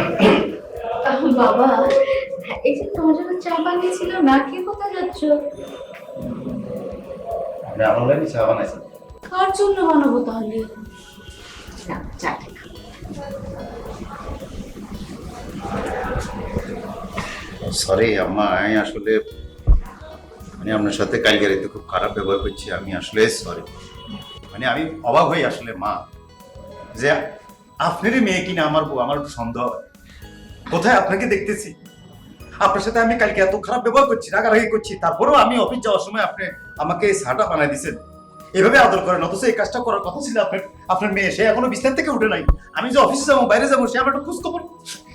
আহ, বাবা এই যে তোমার জন্য চা বানিয়েছিল না কোথায় যাচ্ছ আপনি আমার লাগি চা বানাইছেন কার জন্য বানাবো তাহলে চা। সরি আম্মা আমি আসলে মানে আপনার সাথে কালকে রাতে খুব খারাপ ব্যবহার করছি আমি আসলে সরি মানে আমি অবাক হই আসলে মা যে আপনারই মেয়ে কিনা আমার বউ আমার একটু সন্দেহ হয়। কোথায় আপনাকে দেখতেছি? আপনার সাথে আমি কালকে এত খারাপ ব্যবহার করছি রাগারাগি করছি তারপরেও আমি অফিস যাওয়ার সময় আপনি আমাকে এই চাটা বানাই দিচ্ছেন এভাবে আদর করেন অথচ এই কাজটা করার কথা ছিল আপনার আপনার মেয়ে সে এখনও বিস্তার থেকে উঠে নাই। আমি যে অফিসে যাব বাইরে যাব সে আমার একটু খোঁজ খবর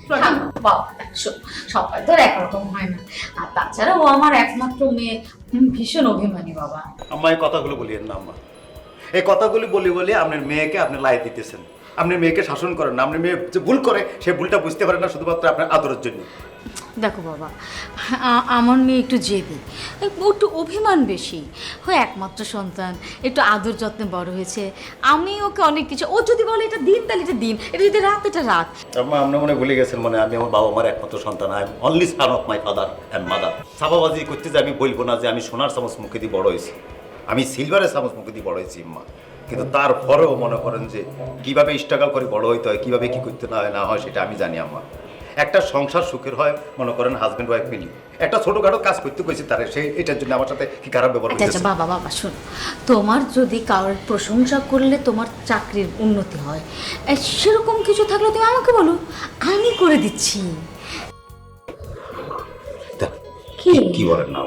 রাখেন। থাম, বাবা শো- সবাই তো একরকম হয় না। আর তাছাড়া ও আমার একমাত্র মেয়ে ভীষণ অভিমানী বাবা। আম্মা এই কথাগুলো বলিয়েন না আম্মা। এই কথাগুলি বলি বলি আপনার মেয়েকে আপনি লাই দিতেছেন। আপনার মেয়েকে শাসন করেন না আপনার মেয়ে যে ভুল করে সে ভুলটা বুঝতে পারে না শুধুমাত্র আপনার আদরের জন্য। দেখো বাবা আমার মেয়ে একটু জেদি একটু অভিমান বেশি। ও একমাত্র সন্তান একটু আদর যত্নে বড় হয়েছে। আমি ওকে অনেক কিছু ও যদি বলে এটা দিন তাহলে এটা দিন এটা যদি রাত এটা রাত। আপনি মনে ভুলে গেছেন মানে আমি আমার বাবা মার একমাত্র সন্তান I only son of my father and mother সাবাবাজি করতে যে আমি বলব না যে আমি সোনার চামচ মুখে দিয়ে বড় হয়েছি। আমি সিলভারের চামচ মুখে দিয়ে বড় হয়েছি মা কিন্তু তারপরেও মনে করেন যে কীভাবে স্ট্রাগল করে বড় হইতে হয় কীভাবে কি করতে না হয় না হয় সেটা আমি জানি আম্মা একটা সংসার সুখের হয় মনে করেন হাজব্যান্ড ওয়াইফ মিলি একটা ছোটখাটো কাজ করতে কইছি তারে সে এটার জন্য আমার সাথে কি খারাপ ব্যবহার আচ্ছা আচ্ছা বাবা বাবা শোনো। তোমার যদি কারোর প্রশংসা করলে তোমার চাকরির উন্নতি হয় এ, সেরকম কিছু থাকলে তুমি আমাকে বলো। আমি করে দিচ্ছি। কি? কি বলেন না?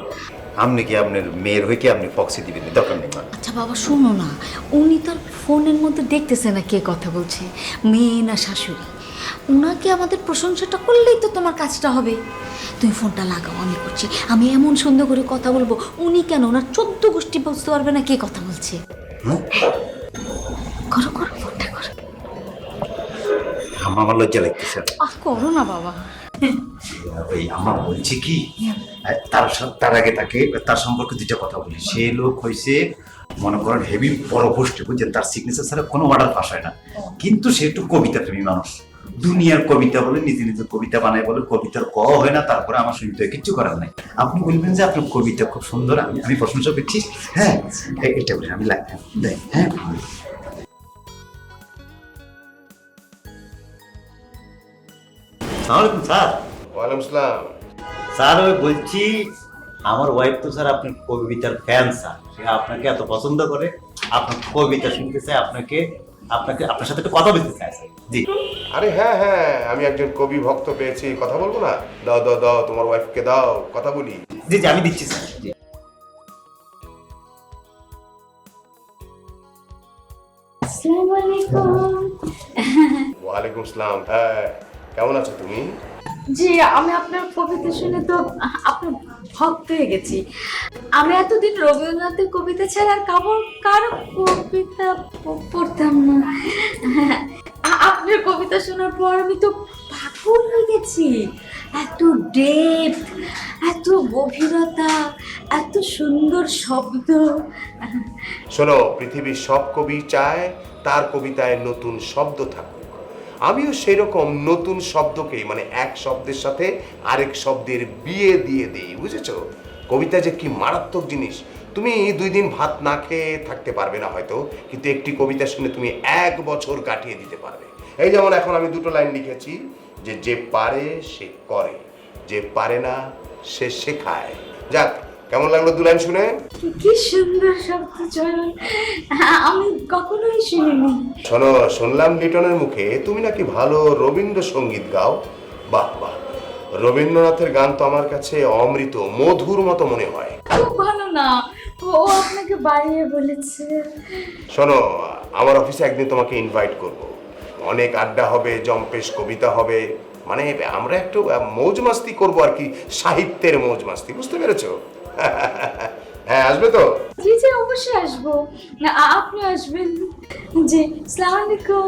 আপনি কি আপনার মেয়ের হয়ে কি আপনি ফক্সি দিবেন? দরকার নেই আচ্ছা বাবা শোনো না। উনি তার ফোনের মধ্যে দেখতেছে না কে কথা বলছে। মেয়ে না শাশুড়ি। ওনাকে আমাদের প্রশংসাটা করলেই তো তোমার কাজটা হবে। তুমি ফোনটা লাগাও আমি করছি। আমি এমন সুন্দর করে কথা বলব উনি কেন? ওনার চোদ্দ গোষ্ঠী বুঝতে পারবে না কে কথা বলছে? করো করো ফোনটা করো। আমার লজ্জা লাগতেছে। করো না বাবা। ওই বলছি কি তার তার আগে তাকে তার সম্পর্কে দুইটা কথা বলি। সে লোক হয়েছে মনে করেন হেভি তার সিগনেচার ছাড়া কোনো অর্ডার পাস হয় না। কিন্তু সে একটু কবিতা প্রেমী মানুষ। দুনিয়ার কবিতা বলে নিজে নিজে কবিতা বানায় বলে কবিতার ক হয় না তারপরে আমার শুনতে হয়, কিচ্ছু করার নাই। আপনি বলবেন যে আপনার কবিতা খুব সুন্দর আমি আমি প্রশংসা করছি। হ্যাঁ এটা বলি আমি লাগ দেখ হ্যাঁ সালামালাইকুম স্যার? ওয়ালাইকুম আসসালাম স্যার ওই বলছি আমার ওয়াইফ তো স্যার আপনার কবিতার ফ্যান স্যার। সে আপনাকে এত পছন্দ করে আপনার কবিতা শুনতে চায় আপনাকে আপনাকে আপনার সাথে একটু কথা বলতে স্যার। জি। আরে হ্যাঁ হ্যাঁ আমি একজন কবি ভক্ত পেয়েছি কথা বলব না? দাও দাও দাও তোমার ওয়াইফকে দাও কথা বলি। জি জি আমি দিচ্ছি স্যার। জি। আসসালামু আলাইকুম। ওয়ালাইকুম আসসালাম হ্যাঁ। কেমন আছো তুমি? জি আমি আপনার কবিতা শুনে তো আপনার ভক্ত হয়ে গেছি। আমি এতদিন রবীন্দ্রনাথের কবিতা ছাড়া আর কারও কারও কবিতা পড়তাম না। আপনার কবিতা শোনার পর আমি তো পাগল হয়ে গেছি। এত ডেপথ এত গভীরতা এত সুন্দর শব্দ। শোনো পৃথিবীর সব কবি চায় তার কবিতায় নতুন শব্দ থাকুক। আমিও সেরকম নতুন শব্দকে মানে এক শব্দের সাথে আরেক শব্দের বিয়ে দিয়ে দিই, বুঝেছ? কবিতা যে কি মারাত্মক জিনিস। তুমি দুই দিন ভাত না খেয়ে থাকতে পারবে না হয়তো, কিন্তু একটি কবিতা শুনে তুমি এক বছর কাটিয়ে দিতে পারবে। এই যেমন এখন আমি দুটো লাইন লিখেছি, যে যে পারে সে করে, যে পারে না সে শেখায়। যাক কেমন লাগল দু লাইন শুনে? কি সুন্দর শব্দ চয়ন আমি কখনোই শুনিনি। শোনো শুনলাম লিটনের মুখে তুমি নাকি ভালো রবীন্দ্রসঙ্গীত গাও। বাহ বাহ। রবীন্দ্রনাথের গান তো আমার কাছে অমৃত মধুর মতো মনে হয়। খুব ভালো না। ও আপনাকে বাড়িয়ে বলেছে। শোনো আমার অফিসে একদিন তোমাকে ইনভাইট করব। অনেক আড্ডা হবে জম্পেশ কবিতা হবে। মানে আমরা একটু মৌজ মাস্তি করব আর কি সাহিত্যের মৌজ মাস্তি বুঝতে পেরেছ? হ্যাঁ আসবে তো। জি জি অবশ্যই আসব। না আপনি আসবেন। জি সালাম আলাইকুম।